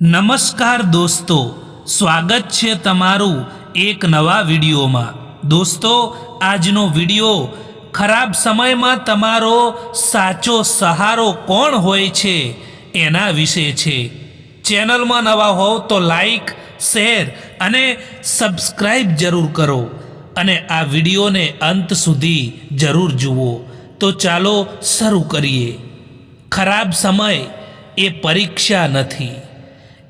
નમસ્કાર દોસ્તો, સ્વાગત છે તમારું એક નવા વિડીયોમાં. દોસ્તો, આજનો વીડિયો, ખરાબ સમયમાં તમારો સાચો સહારો કોણ હોય છે, એના વિશે છે. ચેનલમાં નવા હોવ તો લાઈક, શેર અને સબસ્ક્રાઈબ જરૂર કરો અને આ વિડીયોને અંત સુધી જરૂર જુઓ. તો ચાલો શરૂ કરીએ. ખરાબ સમય એ પરીક્ષા નથી.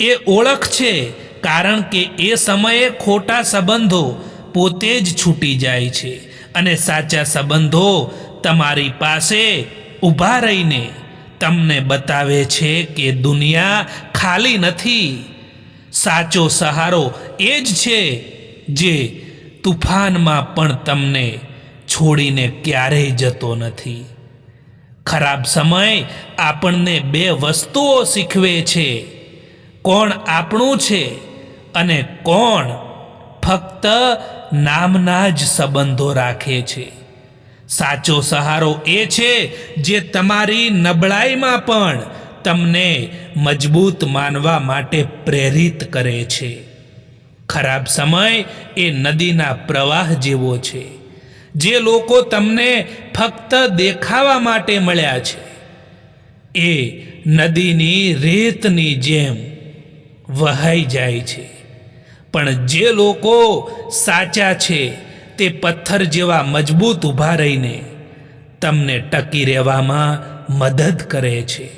એ ઓળખ છે, કારણ કે એ સમયે ખોટા સંબંધો પોતે જ છૂટી જાય છે અને સાચા સંબંધો તમારી પાસે ઊભા રહીને તમને બતાવે છે કે દુનિયા ખાલી નથી. સાચો સહારો એ જ છે જે તુફાનમાં પણ તમને છોડીને ક્યારેય જતો નથી. ખરાબ સમય આપણને બે વસ્તુઓ શીખવે છે. કોણ આપણું છે અને કોણ ફક્ત નામના જ સંબંધો રાખે છે? સાચો સહારો એ છે જે તમારી નબળાઈમાં પણ તમને મજબૂત માનવા માટે પ્રેરિત કરે છે. ખરાબ સમય એ નદીના પ્રવાહ જેવો છે, જે લોકો તમને ફક્ત દેખાવા માટે મળ્યા છે. એ નદીની રેતની જેમ વહાઈ જાય છે. પણ જે લોકો સાચા છે, તે પથ્થર જેવા મજબૂત ઊભા રહીને તમને ટકી રહેવામાં મદદ કરે છે.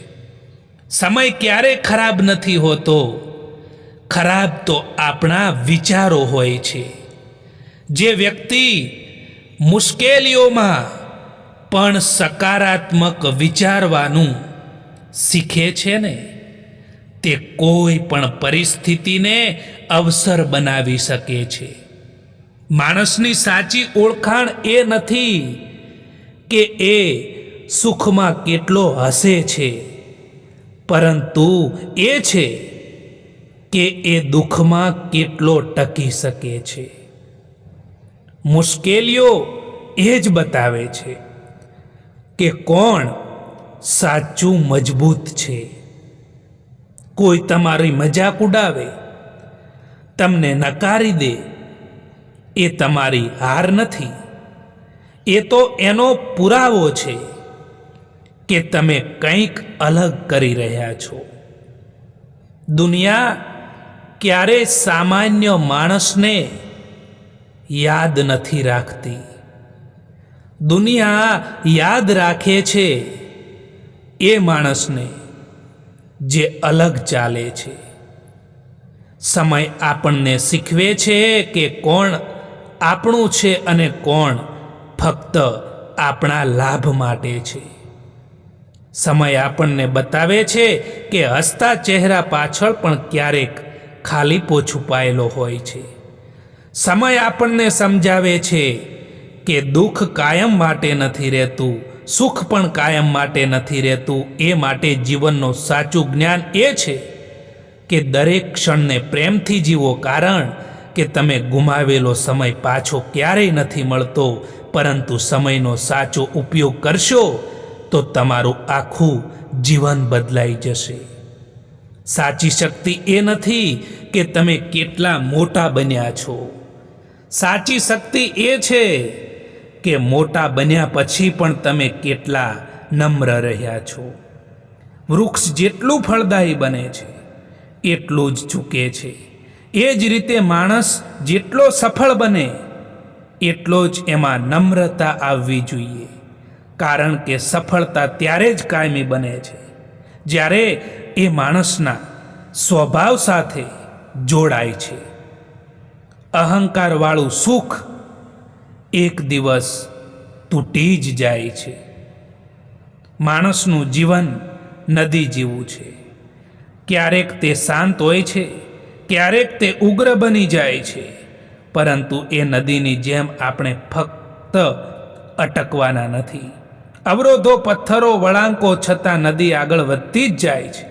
સમય ક્યારે ખરાબ નથી હોતો? ખરાબ તો આપણા વિચારો હોય છે. જે વ્યક્તિ મુશ્કેલીઓમાં પણ સકારાત્મક વિચારવાનું શીખે છે ને? તે કોઈ પણ પરિસ્થિતિને અવસર બનાવી શકે છે. માણસની સાચી ઓળખાણ એ નથી કે એ સુખમાં કેટલો હસે છે. પરંતુ એ છે કે એ દુઃખમાં કેટલો ટકી શકે છે. મુશ્કેલીઓ એ જ બતાવે છે કે કોણ સાચું મજબૂત છે. કોઈ તમારી મજાક ઉડાવે, તમને નકારી દે, એ તમારી હાર નથી. એ તો એનો પુરાવો છે કે તમે કંઈક અલગ કરી રહ્યા છો. દુનિયા ક્યારે સામાન્ય માણસને યાદ નથી રાખતી. દુનિયા યાદ રાખે છે એ માણસને. જે અલગ ચાલે છે. સમય આપણને શીખવે છે કે કોણ આપણું છે અને કોણ ફક્ત આપણા લાભ માટે છે. સમય આપણને બતાવે છે કે હસતા ચહેરા પાછળ પણ ક્યારેક ખાલીપો છુપાયેલો હોય છે. સમય આપણને સમજાવે છે કે દુઃખ કાયમ માટે નથી રહેતું સુખ પણ કાયમ માટે નથી રહેતું. એ માટે જીવનનું સાચું જ્ઞાન એ છે કે દરેક ક્ષણને પ્રેમથી જીવો કારણ કે તમે ગુમાવેલો સમય પાછો ક્યારેય નથી મળતો. પરંતુ સમયનો સાચો ઉપયોગ કરશો તો તમારું આખું જીવન બદલાઈ જશે. સાચી શક્તિ એ નથી કે તમે કેટલા મોટા બન્યા છો. સાચી શક્તિ એ છે કે મોટા બન્યા પછી પણ તમે કેટલા નમ્ર રહ્યા છો? વૃક્ષ જેટલું ફળદાયી બને છે, એટલું જ ઝૂકે છે. એ જ રીતે માણસ જેટલો સફળ બને, એટલો જ એમાં નમ્રતા આવવી જોઈએ. કારણ કે સફળતા ત્યારે જ કાયમી બને છે, જ્યારે એ માણસના સ્વભાવ સાથે જોડાય છે. અહંકારવાળું સુખ એક દિવસ તૂટી જ જાય છે. માણસનું જીવન નદી જેવું છે. ક્યારેક તે શાંત હોય છે, ક્યારેક તે ઉગ્ર બની જાય છે, પરંતુ એ નદીની જેમ આપણે ફક્ત અટકવાના નથી. અવરોધો, પથ્થરો, વળાંકો છતાં નદી આગળ વધતી જ જાય છે.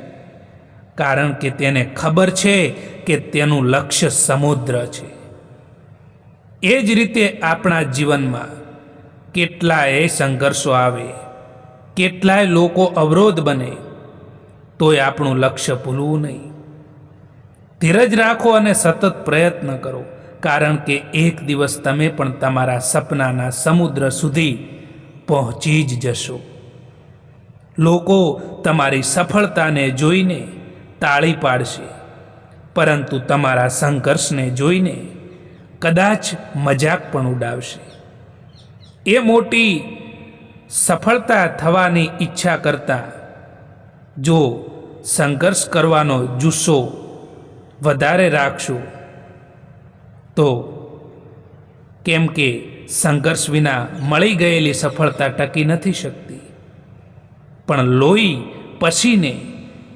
કારણ કે તેને ખબર છે કે તેનું લક્ષ્ય સમુદ્ર છે. એ જ રીતે આપણા જીવનમાં કેટલાય સંઘર્ષો આવે, કેટલાય લોકો અવરોધ બને, તોય આપણું લક્ષ્ય ભૂલવું નહીં. ધીરજ રાખો અને સતત પ્રયત્ન કરો, કારણ કે એક દિવસ તમે પણ તમારા સપનાના સમુદ્ર સુધી પહોંચી જ જશો. લોકો તમારી સફળતાને જોઈને તાળી પાડશે, પરંતુ તમારા સંઘર્ષને જોઈને કદાચ મજાક પણ ઉડાવશે. એ મોટી સફળતા થવાની ઈચ્છા કરતા જો સંઘર્ષ કરવાનો જુસ્સો વધારે રાખશો, તો કેમ કે સંઘર્ષ વિના મળી ગયેલી સફળતા ટકી નથી શકતી. પણ લોહી પછીને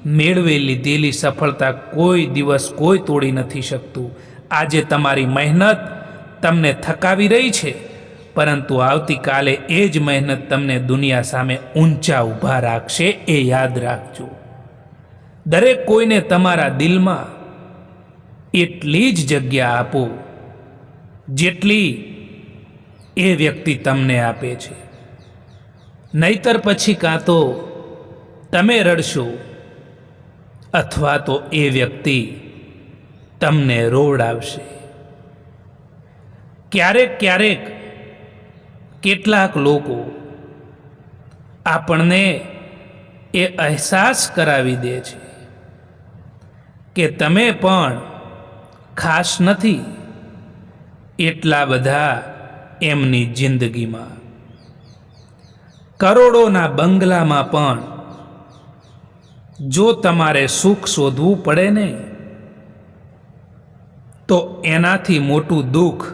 મેળવી લીધેલી સફળતા કોઈ દિવસ કોઈ તોડી નથી શકતું. આજે તમારી મહેનત તમને થકાવી રહી છે, પરંતુ આવતીકાલે એ જ મહેનત તમને દુનિયા સામે ઊંચા ઊભા રાખશે એ યાદ રાખજો. દરેક કોઈને તમારા દિલમાં એટલી જ જગ્યા આપો, જેટલી એ વ્યક્તિ તમને આપે છે. નહીતર પછી કાં તો તમે રડશો અથવા તો એ વ્યક્તિ તમને રોવડાવશે ક્યારેક ક્યારેક કેટલાક લોકો આપણને એ અહેસાસ કરાવી દે છે કે તમે પણ ખાસ નથી એટલા બધા એમની જિંદગીમાં. કરોડોના બંગલામાં પણ જો તમારે સુખ શોધવું પડે ને તો એનાથી મોટું દુઃખ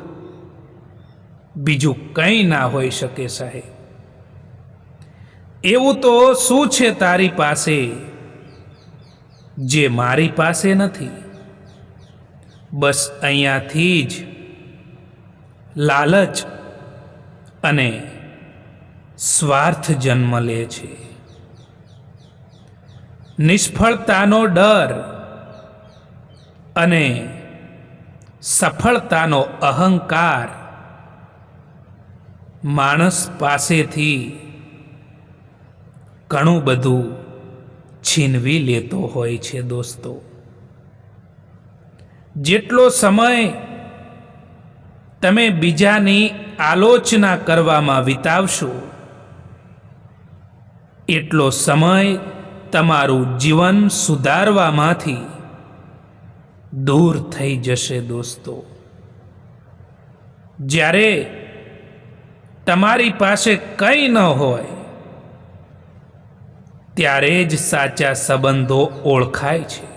બીજું કંઈ ના હોઈ શકે સાહેબ. એવું તો શું છે તારી પાસે જે મારી પાસે નથી? બસ અહીંયાથી જ લાલચ અને સ્વાર્થ જન્મ લે છે. નિષ્ફળતાનો ડર અને સફળતાનો અહંકાર માણસ પાસેથી ઘણું બધું છીનવી લેતો હોય છે દોસ્તો. જેટલો સમય તમે બીજાની આલોચના કરવામાં વિતાવશો, એટલો સમય તમારું જીવન સુધારવામાંથી દૂર થઈ જશે દોસ્તો. જ્યારે તમારી પાસે કંઈ ન હોય, ત્યારે જ સાચા સંબંધો ઓળખાય છે.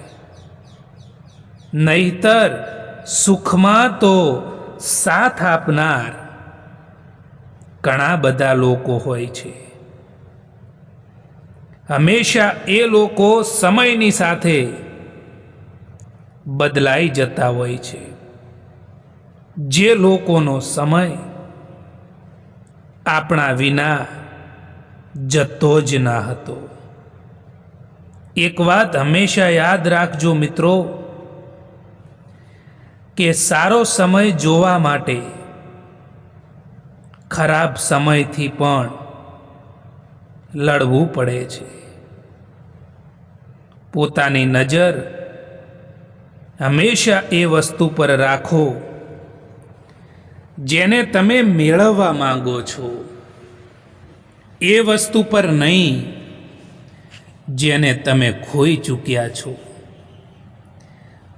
નહીતર સુખમાં તો સાથ આપનાર ઘણા બધા લોકો હોય છે. હંમેશા એ લોકો સમયની સાથે બદલાઈ જતા હોય છે. જે લોકોનો સમય આપણા વિના જતો જ ના હતો. એક વાત હંમેશા યાદ રાખજો મિત્રો, કે સારો સમય જોવા માટે ખરાબ સમયથી પણ લડવું પડે છે. પોતાની નજર હંમેશા એ વસ્તુ પર રાખો જેને તમે મેળવવા માંગો છો. એ વસ્તુ પર નહીં, જેને તમે ખોઈ ચૂક્યા છો.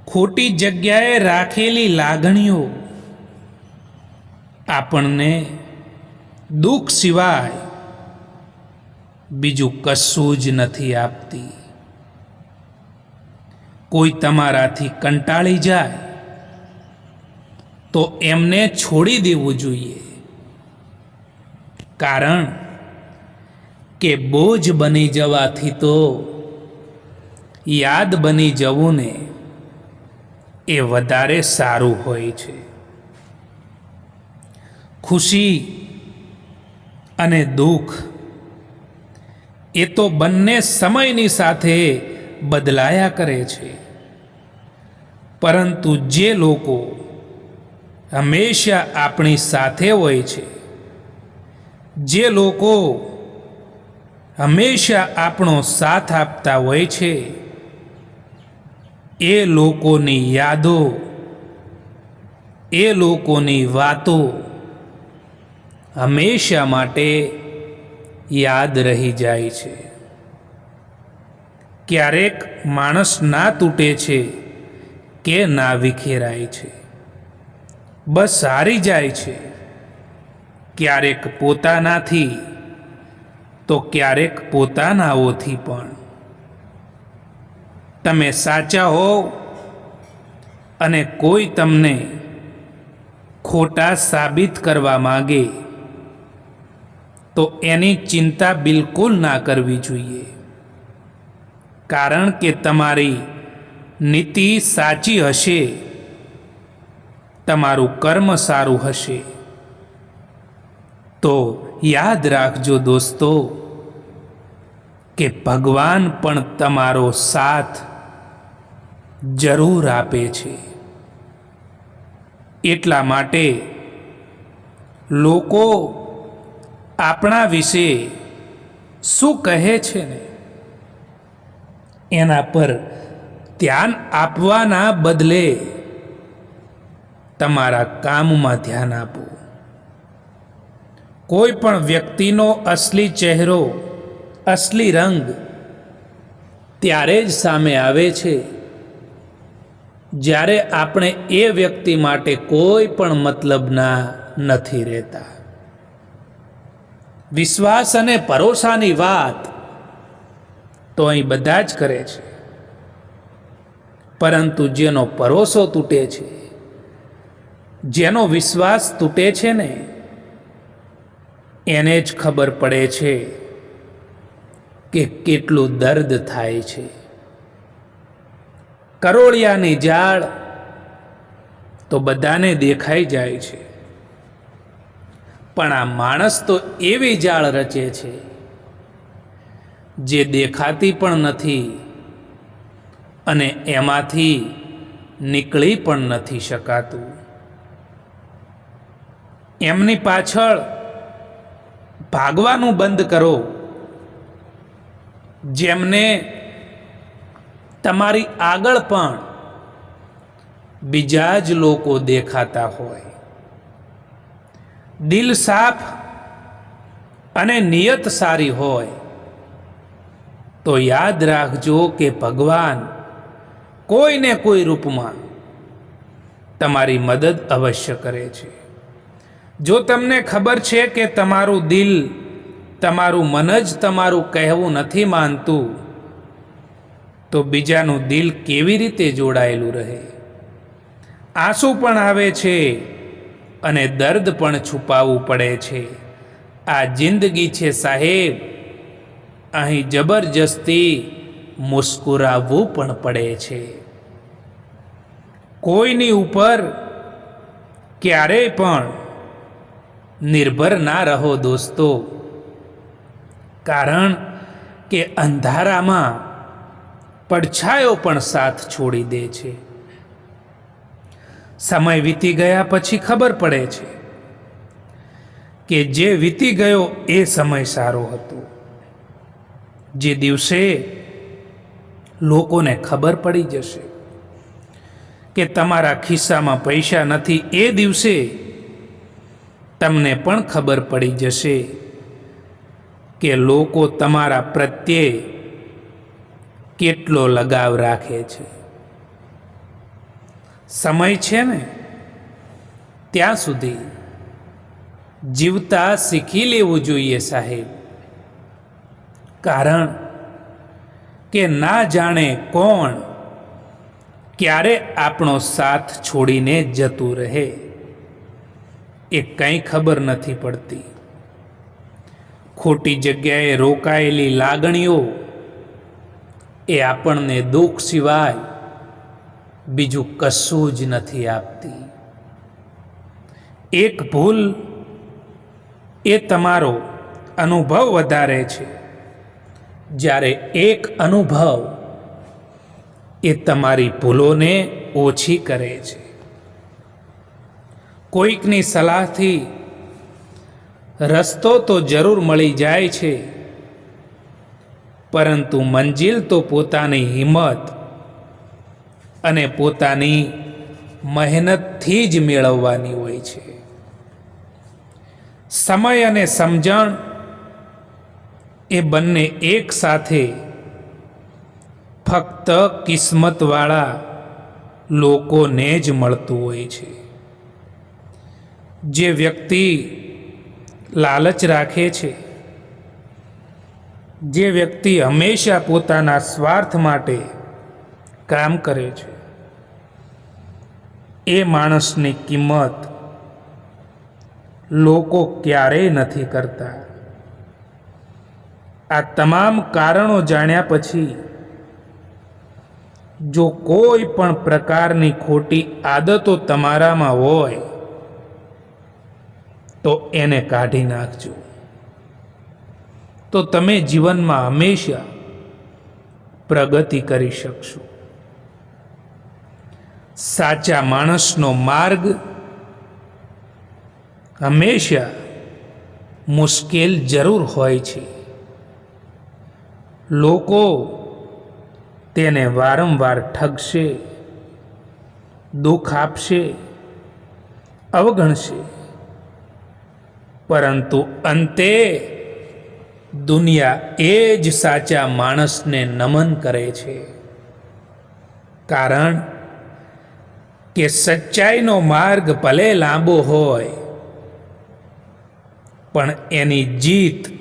ખોટી જગ્યાએ રાખેલી લાગણીઓ આપણને દુઃખ સિવાય બીજું કશું જ નથી આપતી. કોઈ તમારાથી કંટાળી જાય, તો એમને છોડી દેવું જોઈએ. કારણ કે બોજ બની જવાથી તો યાદ બની જવું ને એ વધારે સારું હોય છે. ખુશી અને દુઃખ એ તો બંને સમયની સાથે બદલાયા કરે છે. પરંતુ જે લોકો હંમેશા આપણી સાથે હોય છે, જે લોકો હંમેશા આપણો સાથ આપતા હોય છે, એ લોકોની યાદો, એ લોકોની વાતો હંમેશા માટે યાદ રહી જાય છે. ક્યારેક માણસ ના તૂટે છે કે ના વિખેરાય છે? બસ હારી જાય છે. ક્યારેક પોતાનાથી, તો ક્યારેક પોતાનાઓથી પણ. તમે સાચા હો અને કોઈ તમને ખોટા સાબિત કરવા માગે, તો એની ચિંતા બિલકુલ ના કરવી જોઈએ. કારણ કે તમારી નીતિ સાચી હશે, તમારું કર્મ સારું હશે. તો યાદ રાખજો દોસ્તો, કે ભગવાન પણ તમારો સાથ જરૂર આપે છે. એટલા માટે લોકો આપણા વિશે શું કહે છે ને? એના પર ધ્યાન આપવાના બદલે તમારા કામમાં ધ્યાન આપો. કોઈ પણ વ્યક્તિનો અસલી ચહેરો, અસલી રંગ ત્યારે જ સામે આવે છે. જ્યારે આપણે એ વ્યક્તિ માટે કોઈ પણ મતલબના નથી રહેતા. વિશ્વાસ અને ભરોસાની વાત તો અહીં બધા જ કરે છે. પરંતુ જેનો ભરોસો તૂટે છે, જેનો વિશ્વાસ તૂટે છે ને, એને જ ખબર પડે છે કે કેટલું દર્દ થાય છે. કરોળિયાની જાળ તો બધાને દેખાઈ જાય છે, પણ આ માણસ તો એવી જાળ રચે છે, જે દેખાતી પણ નથી. અને એમાંથી નીકળી પણ નથી શકાતું. એમની પાછળ ભાગવાનું બંધ કરો, જેમને તમારી આગળ પણ બીજા જ લોકો દેખાતા હોય. દિલ સાફ અને નિયત સારી હોય, તો યાદ રાખજો કે ભગવાન કોઈને કોઈ રૂપમાં તમારી મદદ અવશ્ય કરે છે. જો તમને ખબર છે કે તમારું દિલ, તમારું મન જ તમારું કહેવું નથી માનતું, તો બીજાનું દિલ કેવી રીતે જોડાયેલું રહે? આંસુ પણ આવે છે અને દર્દ પણ છુપાવવું પડે છે. આ જિંદગી છે સાહેબ. અહીં જબરજસ્તી મુસ્કુરાવવું પણ પડે છે. કોઈની ઉપર ક્યારેય પણ નિર્ભર ના રહો દોસ્તો. કારણ કે અંધારામાં પડછાયો પણ સાથ છોડી દે છે. સમય વીતી ગયા પછી ખબર પડે છે કે જે વીતી ગયો એ સમય સારો હતો. જે દિવસે લોકોને ખબર પડી જશે કે તમારા ખિસ્સામાં પૈસા નથી, એ દિવસે તમને પણ ખબર પડી જશે કે લોકો તમારા પ્રત્યે કેટલો લગાવ રાખે છે. સમય છે ને? ત્યાં સુધી જીવતા શીખી લેવું જોઈએ સાહેબ. કારણ કે ના જાણે કોણ, ક્યારે આપણો સાથ છોડીને જતું રહે, એ કંઈ ખબર નથી પડતી. ખોટી જગ્યાએ રોકાયેલી લાગણીઓ એ આપણને દુઃખ સિવાય બીજું કશું જ નથી આપતી. એક ભૂલ એ તમારો અનુભવ વધારે છે. જ્યારે એક અનુભવ એ તમારી ભૂલોને ઓછી કરે છે. કોઈકની સલાહથી રસ્તો તો જરૂર મળી જાય છે, પરંતુ મંજિલ તો પોતાની હિંમત અને પોતાની મહેનતથી જ મેળવવાની હોય છે. સમય અને સમજણ એ બંને એક સાથે ફક્ત કિસ્મતવાળા લોકોને જ મળતું હોય છે. જે વ્યક્તિ લાલચ રાખે છે, જે વ્યક્તિ હંમેશા પોતાના સ્વાર્થ માટે કામ કરે છે, એ માણસની કિંમત લોકો ક્યારેય નથી કરતા. આ તમામ કારણો જાણ્યા પછી, જો કોઈ પણ પ્રકારની ખોટી આદતો તમારામાં હોય, તો એને કાઢી નાખજો. તો તમે જીવનમાં હંમેશા પ્રગતિ કરી શકશો. સાચા માણસનો માર્ગ હંમેશા મુશ્કેલ જરૂર હોય છે. લોકો તેને વારંવાર ઠગશે, દુઃખ આપશે, અવગણશે. પરંતુ અંતે દુનિયા એ જ સાચા માણસને નમન કરે છે. કારણ કે સચ્ચાઈનો માર્ગ ભલે લાંબો હોય, પણ એની જીત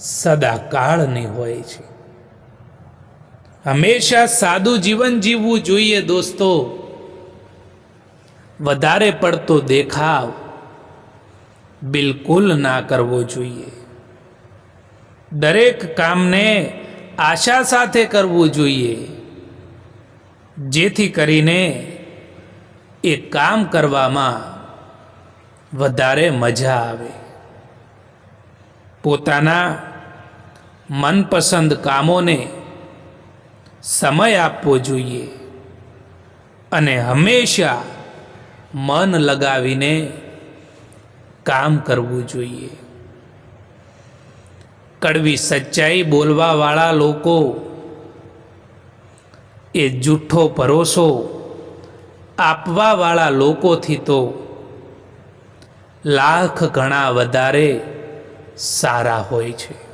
સદાકાળની હોય છે. હંમેશા સાદું જીવન જીવવું જોઈએ દોસ્તો. વધારે પડતો દેખાવ બિલકુલ ના કરવો જોઈએ. દરેક કામને આશા સાથે કરવું જોઈએ. જેથી કરીને એ કામ કરવામાં વધારે મજા આવે. પોતાના મનપસંદ કામોને સમય આપવો જોઈએ અને હંમેશા મન લગાવીને કામ કરવું જોઈએ. કડવી સચ્ચાઈ બોલવાવાળા લોકો એ જૂઠો ભરોસો આપવાવાળા લોકોથી તો લાખ ગણા વધારે સારા હોય છે.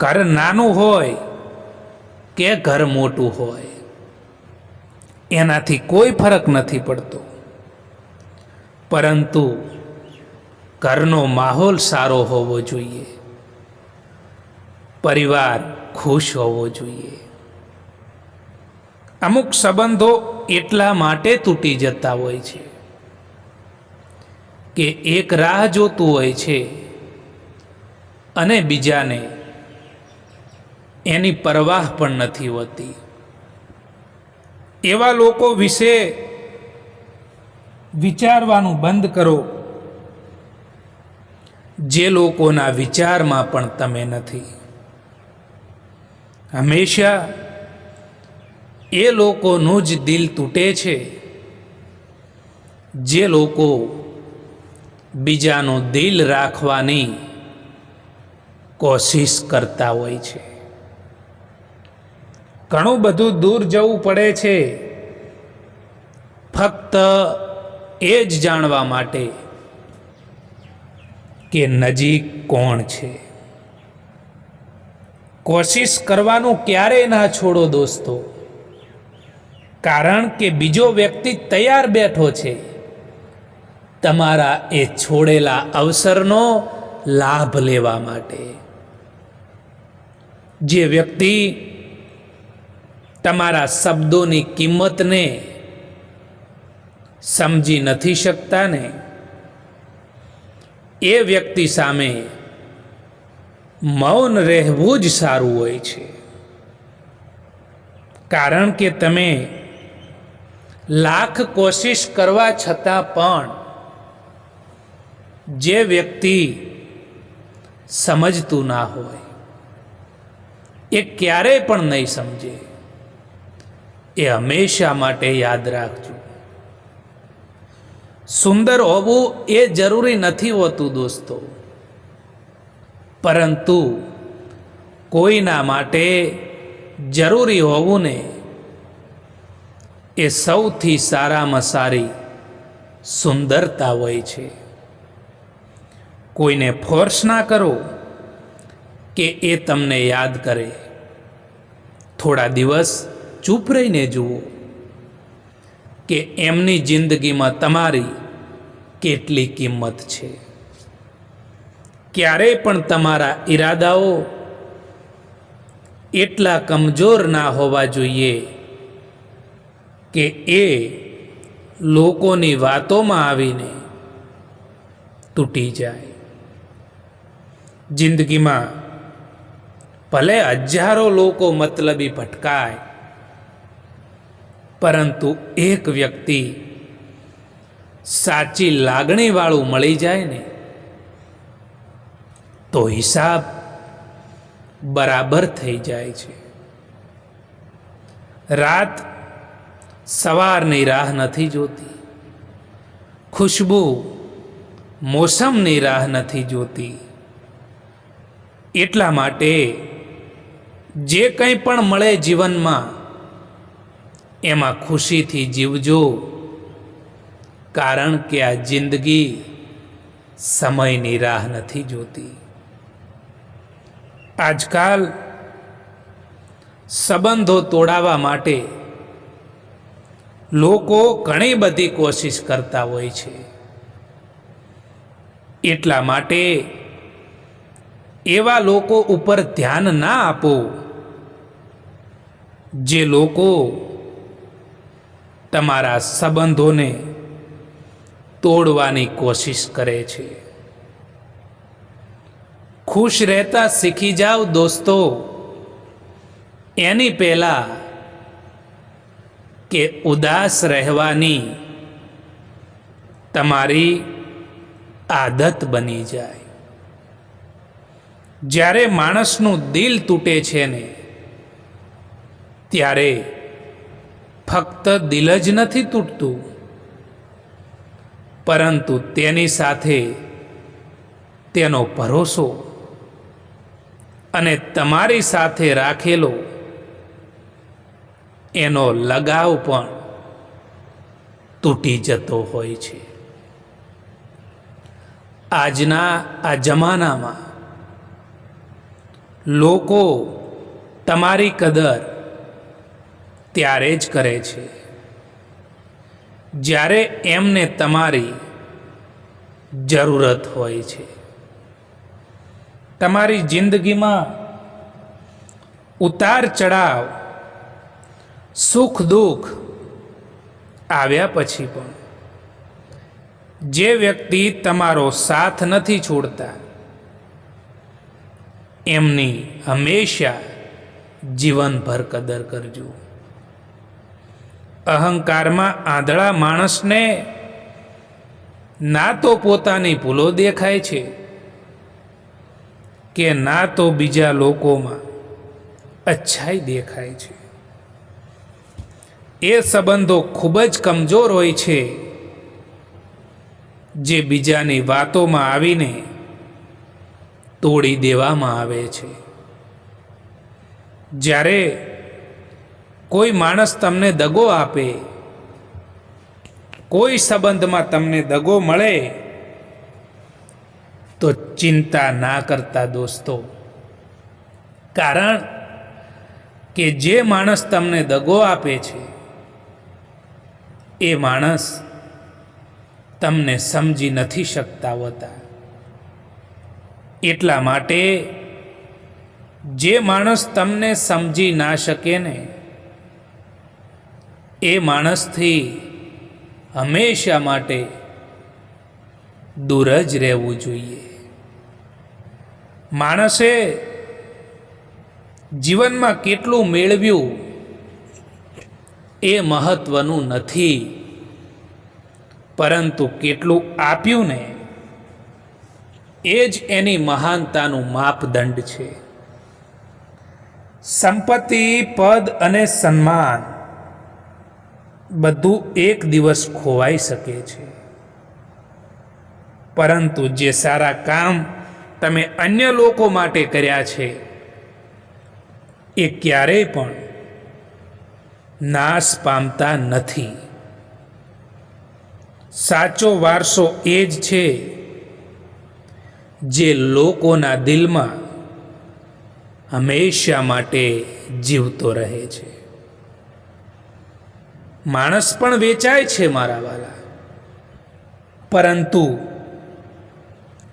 ઘર નાનું હોય કે ઘર મોટું હોય, એનાથી કોઈ ફરક નથી પડતો. પરંતુ ઘરનો માહોલ સારો હોવો જોઈએ, પરિવાર ખુશ હોવો જોઈએ. અમુક સંબંધો એટલા માટે તૂટી જતા હોય છે કે એક રાહ જોતું હોય છે અને બીજાને એની પરવાહ પણ નથી હોતી. એવા લોકો વિશે વિચારવાનું બંધ કરો. જે લોકોના વિચારમાં પણ તમે નથી. હંમેશા એ લોકોનું જ દિલ તૂટે છે. જે લોકો બીજાનું દિલ રાખવાની કોશિશ કરતા હોય છે. ઘણું બધું દૂર જવું પડે છે. ફક્ત એ જ જાણવા માટે કે નજીક કોણ છે. કોશિશ કરવાનું ક્યારેય ના છોડો દોસ્તો. કારણ કે બીજો વ્યક્તિ તૈયાર બેઠો છે. તમારા એ છોડેલા અવસરનો લાભ લેવા માટે. જે વ્યક્તિ તમારા શબ્દોની કિંમતને સમજી નથી શકતા ને એ વ્યક્તિ સામે મૌન રહેવું જ સારું હોય છે. કારણ કે તમે લાખ કોશિશ કરવા છતાં પણ જે વ્યક્તિ સમજતું ના હોય, એ ક્યારેય પણ નહીં સમજે. એ હંમેશા માટે યાદ રાખજો. સુંદર હોવું એ જરૂરી નથી હોતું દોસ્તો. પરંતુ કોઈના માટે જરૂરી હોવું ને એ સૌથી સારામાં સારી સુંદરતા હોય છે. કોઈને ફોર્સ ના કરો કે એ તમને યાદ કરે. થોડા દિવસ ચૂપ રહીને જુઓ કે એમની જિંદગીમાં તમારી કેટલી કિંમત છે. ક્યારેય પણ તમારા ઈરાદાઓ એટલા કમજોર ના હોવા જોઈએ કે એ લોકોની વાતોમાં આવીને તૂટી જાય. જિંદગીમાં ભલે હજારો લોકો મતલબી ભટકાય પરંતુ એક વ્યક્તિ સાચી લાગણીવાળું મળી જાય ને, તો હિસાબ બરાબર થઈ જાય છે. રાત સવારની રાહ નથી જોતી, ખુશ્બુ મોસમની રાહ નથી જોતી. એટલા માટે જે કંઈ પણ મળે જીવનમાં એમાં ખુશીથી જીવજો. કારણ કે આ જિંદગી સમયની રાહ નથી જોતી. આજકાલ સંબંધો તોડાવવા માટે લોકો ઘણી બધી કોશિશ કરતા હોય છે. એટલા માટે એવા લોકો ઉપર ધ્યાન ના આપો. જે લોકો તમારા સંબંધોને તોડવાની કોશિશ કરે છે. ખુશ રહેતા શીખી જાઓ દોસ્તો. એની પહેલાં કે ઉદાસ રહેવાની તમારી આદત બની જાય. જ્યારે માણસનું દિલ તૂટે છે ને, ત્યારે ફક્ત દિલ જ નથી તૂટતું. પરંતુ તેની સાથે તેનો ભરોસો અને તમારી સાથે રાખેલો એનો લગાવ પણ તૂટી જતો હોય છે. આજના આ જમાનામાં લોકો તમારી કદર ત્યારે જ કરે છે. જ્યારે એમને તમારી જરૂરત હોય છે. તમારી જિંદગીમાં ઉતાર ચઢાવ, સુખ દુઃખ આવ્યા પછી પણ જે વ્યક્તિ તમારો સાથ નથી છોડતા, એમની હંમેશા જીવનભર કદર કરજો. અહંકારમાં આંધળા માણસને ના તો પોતાની ભૂલો દેખાય છે કે ના તો બીજા લોકોમાં અચ્છાઈ દેખાય છે. એ સંબંધો ખૂબ જ કમજોર હોય છે જે બીજાની વાતોમાં આવીને તોડી દેવામાં આવે છે. જ્યારે કોઈ માણસ તમને દગો આપે, કોઈ સંબંધમાં તમને દગો મળે, તો ચિંતા ના કરતા દોસ્તો. કારણ કે જે માણસ તમને દગો આપે છે, એ માણસ તમને સમજી નથી શકતા હોતા. એટલા માટે જે માણસ તમને સમજી ના શકે ને એ માણસથી હંમેશા માટે દૂર જ રહેવું જોઈએ. માણસે જીવનમાં કેટલું મેળવ્યું એ મહત્વનું નથી. પરંતુ કેટલું આપ્યું ને એ જ એની મહાનતાનું માપદંડ છે. સંપત્તિ, પદ અને સન્માન બધું એક દિવસ ખોવાઈ શકે છે. પરંતુ જે સારા કામ તમે અન્ય લોકો માટે કર્યા છે, એ ક્યારેય પણ નાશ પામતા નથી. સાચો વારસો એ જ છે જે લોકોના દિલમાં હંમેશા માટે જીવતો રહે છે. માણસ પણ વેચાય છે મારા વાલા. પરંતુ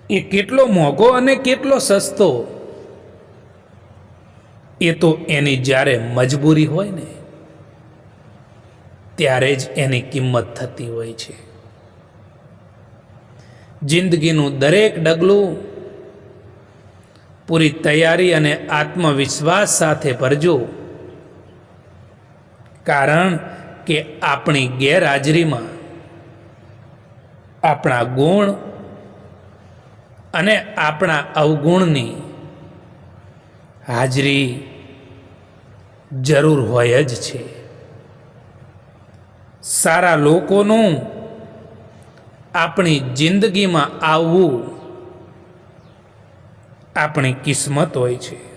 એ કેટલો મોંઘો અને કેટલો સસ્તો, એ તો એની જ્યારે મજબૂરી હોય ને, ત્યારે જ એની કિંમત થતી હોય છે. જિંદગીનું દરેક ડગલું પૂરી તૈયારી અને આત્મવિશ્વાસ સાથે ભરજો. કારણ કે આપણી ગેરહાજરીમાં આપણા ગુણ અને આપણા અવગુણની હાજરી જરૂર હોય જ છે. સારા લોકોનું આપણી જિંદગીમાં આવવું આપણી કિસ્મત હોય છે.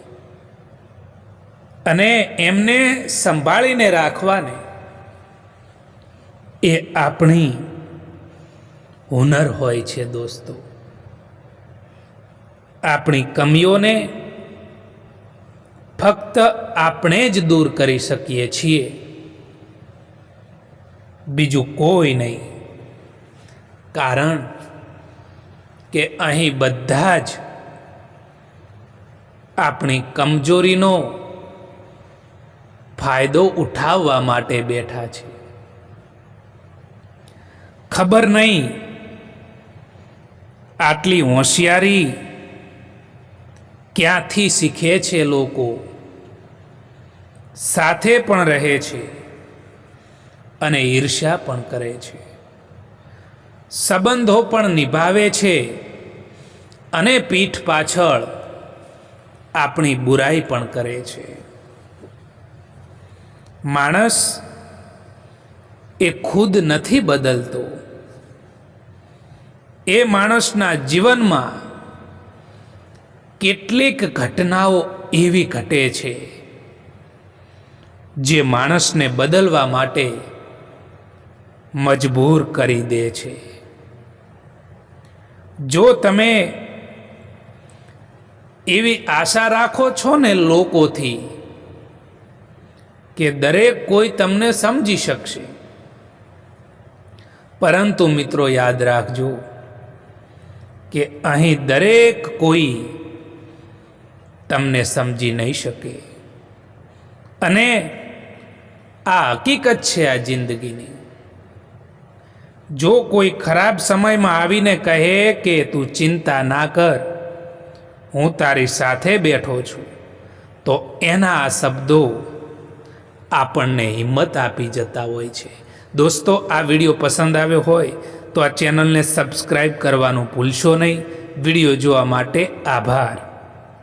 અને એમને સંભાળીને રાખવાને એ આપણી હુનર હોય છે દોસ્તો. આપણી કમીઓને ફક્ત આપણે જ દૂર કરી શકીએ છીએ. બીજું કોઈ નહીં. કારણ કે અહીં બધા જ આપણી કમજોરીનો ફાયદો ઉઠાવવા માટે બેઠા છે. ખબર નહીં. આટલી હોશિયારી ક્યાંથી શીખે છે લોકો? સાથે પણ રહે છે અને ઈર્ષ્યા પણ કરે છે. સંબંધો પણ નિભાવે છે અને પીઠ પાછળ આપણી બુરાઈ પણ કરે છે. માણસ એ ખુદ નથી બદલતો. એ માણસના જીવનમાં કેટલીક ઘટનાઓ એવી ઘટે છે, જે માણસને બદલવા માટે મજબૂર કરી દે છે. જો તમે એવી આશા રાખો છો ને લોકોથી કે દરેક કોઈ તમને સમજી શકશે, પરંતુ મિત્રો યાદ રાખજો કે અહીં દરેક કોઈ તમને સમજી નહીં શકે. અને આ હકીકત છે આ જિંદગીની. જો કોઈ ખરાબ સમયમાં આવીને કહે કે તું ચિંતા ના કર, હું તારી સાથે બેઠો છું, તો એના આ શબ્દો આપણને હિંમત આપી જતા હોય છે. દોસ્તો, આ વીડિયો પસંદ આવ્યો હોય તો આ ચેનલને સબસ્ક્રાઈબ કરવાનું ભૂલશો નહીં. વીડિયો જોવા માટે આભાર.